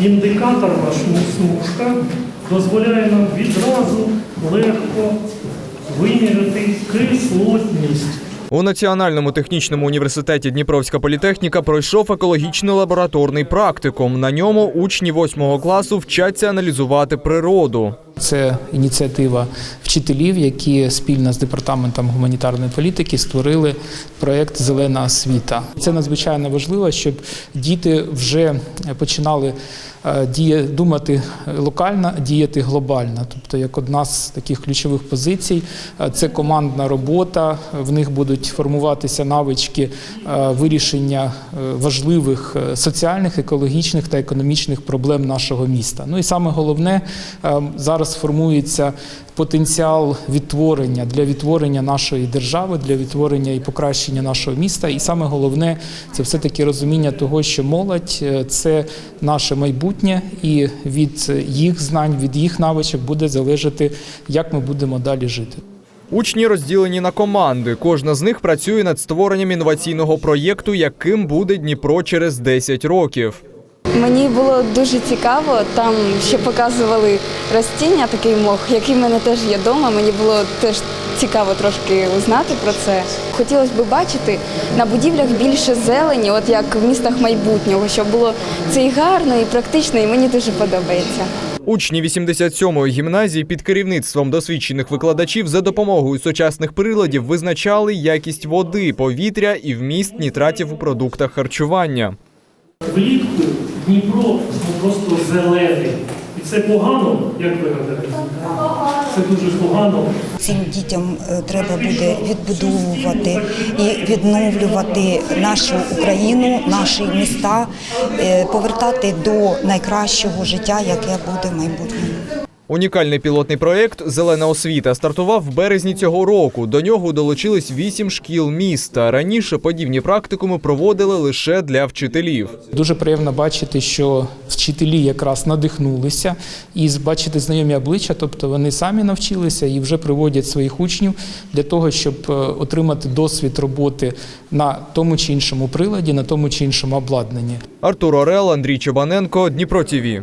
Індикатор ваш смужка дозволяє нам відразу легко виміряти кислотність. У Національному технічному університеті Дніпровська політехніка пройшов екологічний лабораторний практикум. На ньому учні восьмого класу вчаться аналізувати природу. Це ініціатива вчителів, які спільно з департаментом гуманітарної політики створили проєкт Зелена освіта. Це надзвичайно важливо, щоб діти вже починали е, діє, думати локально, діяти глобально. Тобто, як одна з таких ключових позицій, е, це командна робота. В них будуть формуватися навички е, вирішення важливих соціальних, екологічних та економічних проблем нашого міста. Ну і саме головне зараз формується потенціал відтворення для відтворення нашої держави, для відтворення і покращення нашого міста. І саме головне це все таки розуміння того, що молодь е, це наше майбутнє, і від їх знань, від їх навичок буде залежати, як ми будемо далі жити. Учні розділені на команди. Кожна з них працює над створенням інноваційного проєкту, яким буде Дніпро через 10 років. Мені було дуже цікаво. Там ще показували ростіння, такий мох, який в мене теж є вдома. Мені було теж цікаво трошки узнати про це. Хотілося б бачити на будівлях більше зелені, от як в містах майбутнього, щоб було це і гарно, і практично, і мені дуже подобається. Учні 87-ї гімназії під керівництвом досвідчених викладачів за допомогою сучасних приладів визначали якість води, повітря і вміст нітратів у продуктах харчування. Влітку Дніпро ну, просто зелений. І це погано, як ви гадаєте? Це дуже погано. Цим дітям е, треба буде відбудовувати і відновлювати нашу Україну, наші міста, е, повертати до найкращого життя, яке буде в майбутньому. Унікальний пілотний проєкт Зелена освіта стартував в березні цього року. До нього долучились вісім шкіл міста. Раніше подібні практикуми проводили лише для вчителів. Дуже приємно бачити, що вчителі якраз надихнулися і бачити знайомі обличчя, тобто вони самі навчилися і вже приводять своїх учнів для того, щоб е, отримати досвід роботи на тому чи іншому приладі, на тому чи іншому обладнанні. Артур Орел, Андрій Чобаненко, Дніпро ТІВІ.